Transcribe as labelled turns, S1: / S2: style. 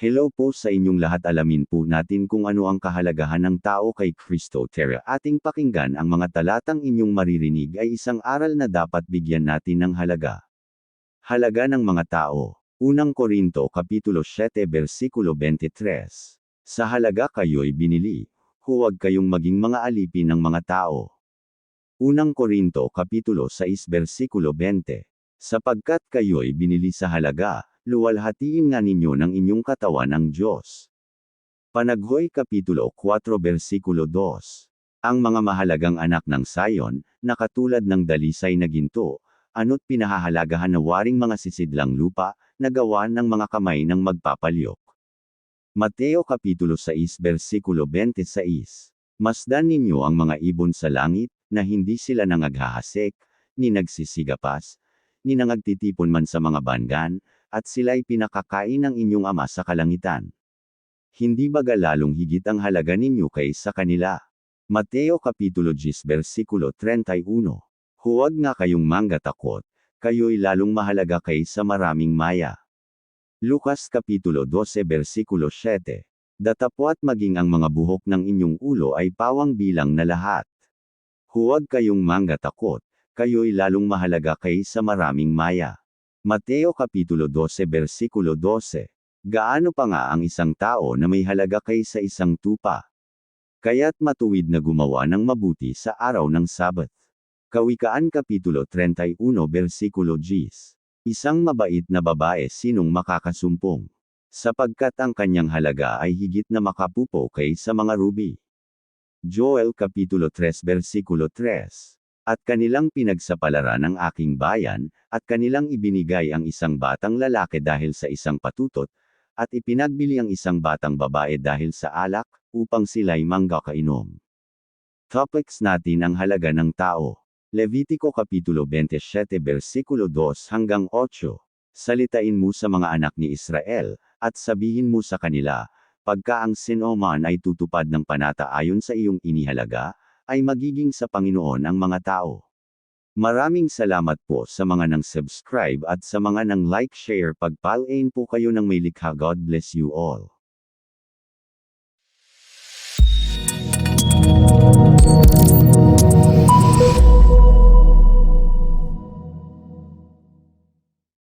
S1: Hello po sa inyong lahat alamin po natin kung ano ang kahalagahan ng tao kay Kristo Terra. Ating pakinggan ang mga talatang inyong maririnig ay isang aral na dapat bigyan natin ng halaga. Halaga ng mga tao. Unang Korinto Kapitulo 7 Versikulo 23. Sa halaga kayo'y binili. Huwag kayong maging mga alipin ng mga tao. Unang Korinto Kapitulo 6 Versikulo 20. Sapagkat kayo'y binili sa halaga, luwalhatiin nga ninyo ng inyong katawan ang Diyos. Panaghoy Kapitulo 4 Versikulo 2. Ang mga mahalagang anak ng Sayon, na katulad ng dalisay na ginto, ano't pinahahalagahan na waring mga sisidlang lupa, na gawa ng mga kamay ng magpapalyok. Mateo Kapitulo 6 Versikulo 26. Masdan ninyo ang mga ibon sa langit, na hindi sila nangaghahasik, ni nagsisigapas, ni nangagtitipon man sa mga bangan, at sila'y pinakakain ng inyong ama sa kalangitan. Hindi baga lalong higit ang halaga ninyo kaysa kanila. Mateo Kapitulo 10 Versikulo 31. Huwag nga kayong manggatakot, kayo'y lalong mahalaga kaysa maraming maya. Lucas Kapitulo 12 Versikulo 7. Datapwat maging ang mga buhok ng inyong ulo ay pawang bilang na lahat. Huwag kayong manggatakot, kayo'y lalong mahalaga kaysa maraming maya. Mateo Kapitulo 12 Versikulo 12. Gaano pa nga ang isang tao na may halaga kaysa isang tupa? Kaya't matuwid na gumawa ng mabuti sa araw ng Sabat. Kawikaan Kapitulo 31 Versikulo 10. Isang mabait na babae sinong makakasumpong. Sapagkat ang kanyang halaga ay higit na makapupo kaysa mga ruby. Joel Kapitulo 3 Versikulo 3. At kanilang pinagsapalaran ang aking bayan, at kanilang ibinigay ang isang batang lalaki dahil sa isang patutot, at ipinagbili ang isang batang babae dahil sa alak, upang sila'y manggakainom. Topics natin ang halaga ng tao. Levitico Kapitulo 27 Versikulo 2 hanggang 8. Salitain mo sa mga anak ni Israel, at sabihin mo sa kanila, pagka ang sinoman ay tutupad ng panata ayon sa iyong inihalaga, ay magiging sa Panginoon ang mga tao. Maraming salamat po sa mga nang subscribe at sa mga nang like share pagpalain po kayo ng may likha God bless you all.